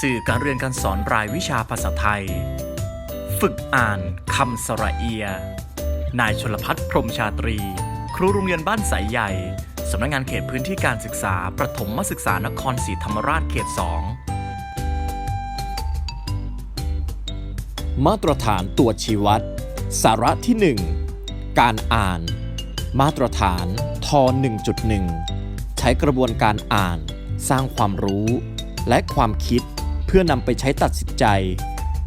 สื่อการเรียนการสอนรายวิชาภาษาไทย ฝึกอ่านคำสระเอีย นายชลพัฒน์พรมชาตรี ครูโรงเรียนบ้านสายใหญ่สำนักงานเขตพื้นที่การศึกษา ประถมศึกษานครศรีธรรมราชเขต 2 มาตรฐานตัวชี้วัด สาระที่ 1 การอ่าน มาตรฐานท1.1 ใช้กระบวนการอ่าน สร้างความรู้ และความคิด เพื่อนำไปใช้ตัดสินใจ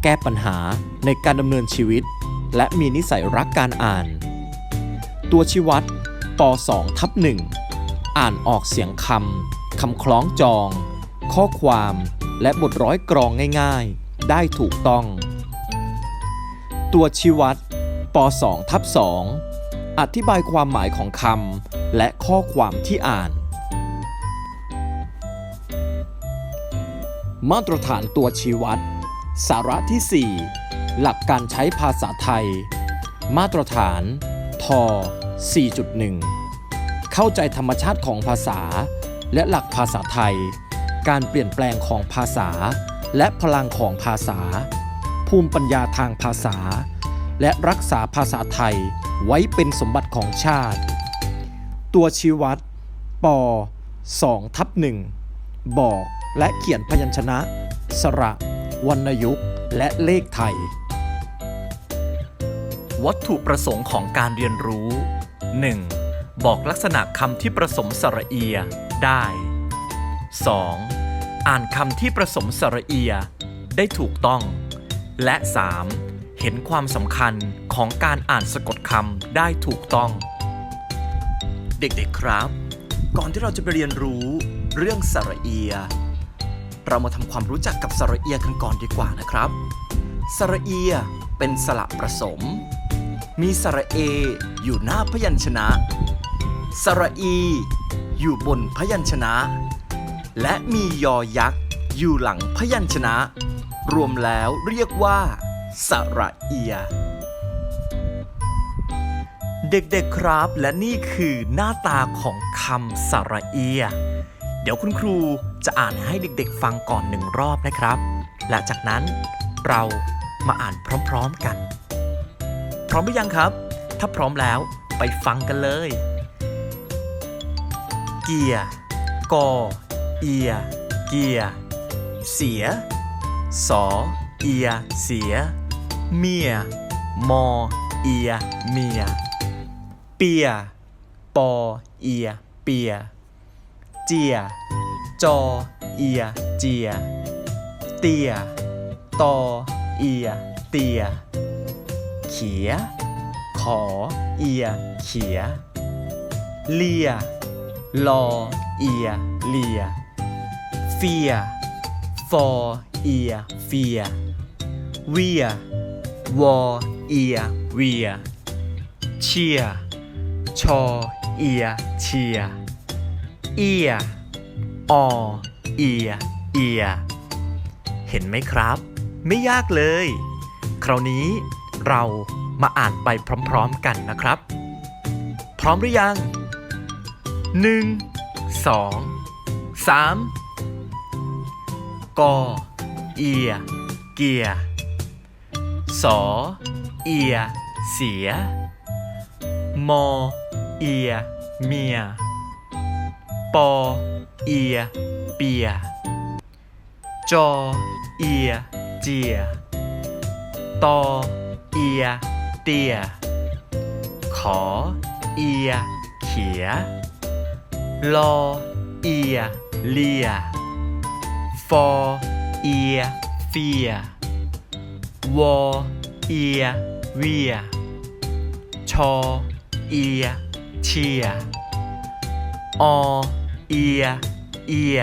แก้ปัญหาในการดำเนินชีวิต และมีนิสัยรักการอ่าน ตัวชี้วัดป 2 ทับ1อ่านออกเสียงคำคำคล้องจอง ข้อความและบทร้อยกรองง่ายๆ ได้ถูกต้อง ตัวชี้วัดป 2 ทับ2อธิบายความหมายของคำและข้อความที่อ่าน มาตรฐานตัวชี้วัด สาระที่ 4 หลักการใช้ภาษาไทย มาตรฐาน ท 4.1 เข้าใจธรรมชาติของภาษา และหลักภาษาไทย การเปลี่ยนแปลงของภาษา และพลังของภาษา ภูมิปัญญาทางภาษา และรักษาภาษาไทยไว้เป็นสมบัติของชาติ ตัวชี้วัด ป 2ทับ1 บอก และเขียนพยัญชนะ สระ วรรณยุกต์ และเลขไทย วัตถุประสงค์ของการเรียนรู้ 1. บอกลักษณะคำที่ประสมสระเอีย ได้ 2. อ่านคำที่ประสมสระเอีย ได้ถูกต้อง และ 3. เห็นความสำคัญของการอ่านสะกดคำได้ถูกต้อง เด็กๆครับ ก่อนที่เราจะไปเรียนรู้ เรื่องสระเอีย เรามาทำความรู้จักกับสระเอียกันก่อนดีกว่านะครับ สระเอียเป็นสระประสม มีสระเออยู่หน้าพยัญชนะ สระอี อยู่บนพยัญชนะ และมียอยักษ์อยู่หลังพยัญชนะ รวมแล้วเรียกว่า สระเอียเด็กๆครับและนี่คือหน้าตาของคำสระเอีย เดี๋ยวคุณครูจะอ่านให้เด็กๆ ฟังก่อนหนึ่งรอบนะครับ และจากนั้นเรามาอ่านพร้อมๆกัน พร้อมหรือยังครับ ถ้าพร้อมแล้วไปฟังกันเลย เกียร์กอเอีย เกียร์ เสีย สอ เอีย เสีย เมีย มอ เอีย เมีย เปีย ปอ เอีย เปียเจีย จอ เอีย เจีย เตีย ตอ เอีย เตีย เขีย ขอ เอีย เขีย เลีย ลอ เอีย เลีย เฟีย ฟอ เอีย เฟีย เวีย วอ เอีย เวีย เชีย ชอ เอีย เชีย เอียอเอียเอียเห็นไหมครับ ไม่ยากเลย คราวนี้เรามาอ่านไปพร้อมๆกันนะครับ พร้อมหรือยัง 1 2 3 กอเอีย เกียสอเอีย เสีย มอเอีย เมีย ปอ เอีย เปีย จอ เอีย เจีย ตอ เอีย เตีย ขอ เอีย เขีย ลอ เอีย เลีย ฟอ เอีย เฟีย วอ เอีย เวีย ชอ เอีย เชียอ เอีย เอีย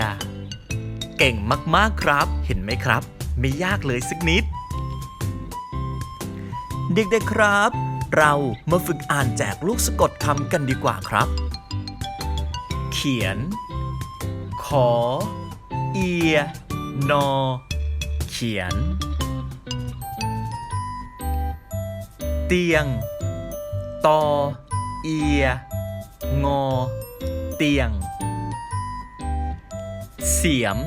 เก่งมากๆครับ เห็นไหมครับ ไม่ยากเลยสักนิด เด็กๆครับ เรามาฝึกอ่านแจกลูกสะกดคำกันดีกว่าครับ เขียน ขอ เอีย นอ เขียน เตียง ตอ เอีย งอ เตียง เสียม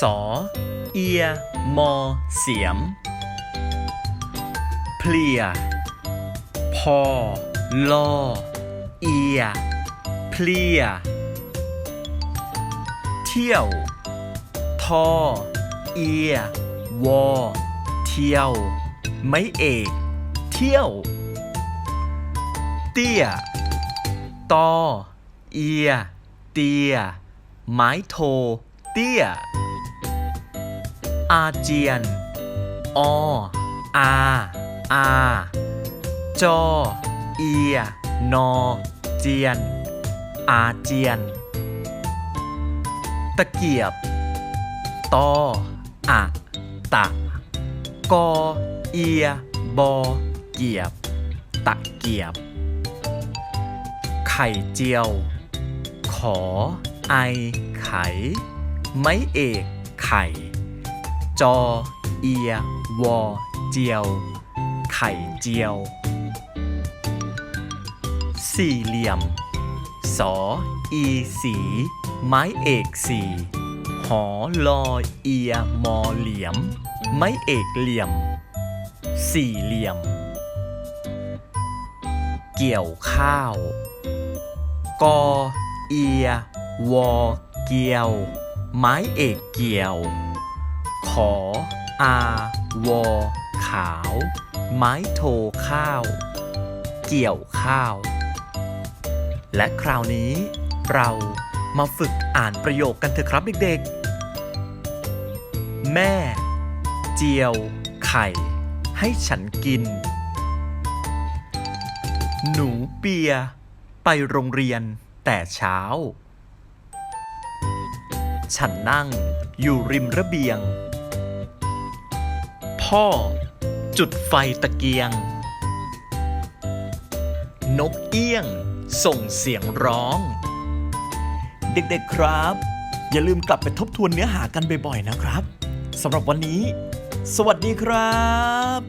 สอ เอีย มอ เสียม เพลีย พอ ลอ เอีย เพลีย เที่ยว ทอ เอีย วอ เที่ยว ไม่เอก เที่ยว เตี้ย ตอ เอีย เตีย ไม้โท เตี้ย อาเจียน ออา อา จอ เอีย นอ เจียน อาเจียน ตะเกียบ ตออะตะ กอ เอีย บอ เกียบ ตะเกียบ ไข่เจียว ขอ ไอไข ไม้เอกไข่ จอ เอีย วอ เจียว ไข่เจียว สี่เหลี่ยม สอ อีสี ไม้เอกสีหอลอเอีย มอเหลี่ยม ไม้เอกเหลี่ยม สี่เหลี่ยม เกี่ยวข้าว กอ เอีย วอเกียว ไม้เอกเกียว ขออาวอขาว ไม้โทข้าว เกี่ยวข้าว และคราวนี้เรามาฝึกอ่านประโยคกันเถอะครับเด็กๆ แม่ เจียว ไข่ ให้ฉันกิน หนูเปีย ไปโรงเรียนแต่เช้า ฉันนั่ง อยู่ริมระเบียง พ่อ จุดไฟตะเกียง นกเอี้ยง ส่งเสียงร้อง เด็กๆครับ อย่าลืมกลับไปทบทวนเนื้อหากันบ่อยๆนะครับสำหรับวันนี้ สวัสดีครับ